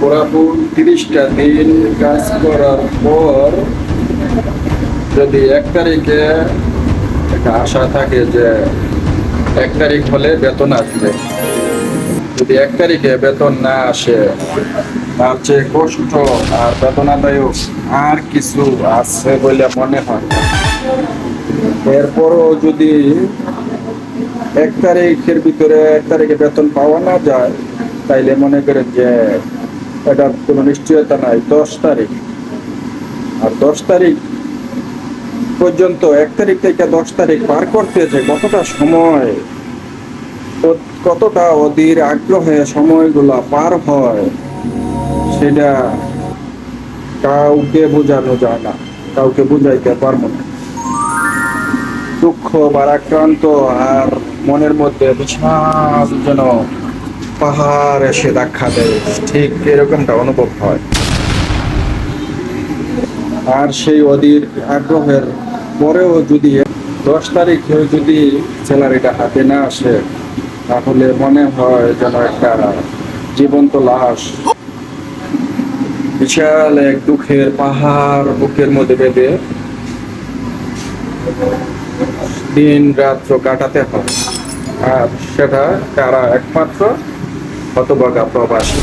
পুরাপুর তিরিশটা দিন কাজ করার পর যদি এক তারিখে একটা আশা থাকে যে এক তারিখ হলে বেতন আসবে। যদি এক তারিখে বেতন না আসে, তার চেয়ে কষ্ট আর বেতনাদায়ক আর কিছু আছে বলে মনে হয় এরপরও যদি এক তারিখের ভিতরে এক তারিখে বেতন পাওয়া না যায়, তাইলে মনে করেন যে এটার কোনো নিশ্চয়তা নাই। দশ তারিখ। আর দশ তারিখ পর্যন্ত, এক তারিখ থেকে দশ তারিখ পার করতে যে কতটা সময় কতটা অধীর আগ্রহে সময়গুলা পার হয়, সেটা কাউকে বোঝানো যায় না। কাউকে বুঝাইতে পারব না। দুঃখ, ভারাক্রান্ত আর মনের মধ্যে বিশাল যেন পাহাড় এসে দেখা দেয়। ঠিক এরকমটা অনুভব হয়। আর সেই অধীর আগ্রহের পরেও যদি দশ তারিখে যদি স্যালারিটা হাতে না আসে, তাহলে মনে হয় যেন একটা জীবন্ত লাশ। বিশাল এক দুঃখের পাহাড় বুকের মধ্যে বেঁধে দিন রাত্র কাটাতে হয়। আর সেটা তারা একমাত্র হতবাগা প্রবাসী।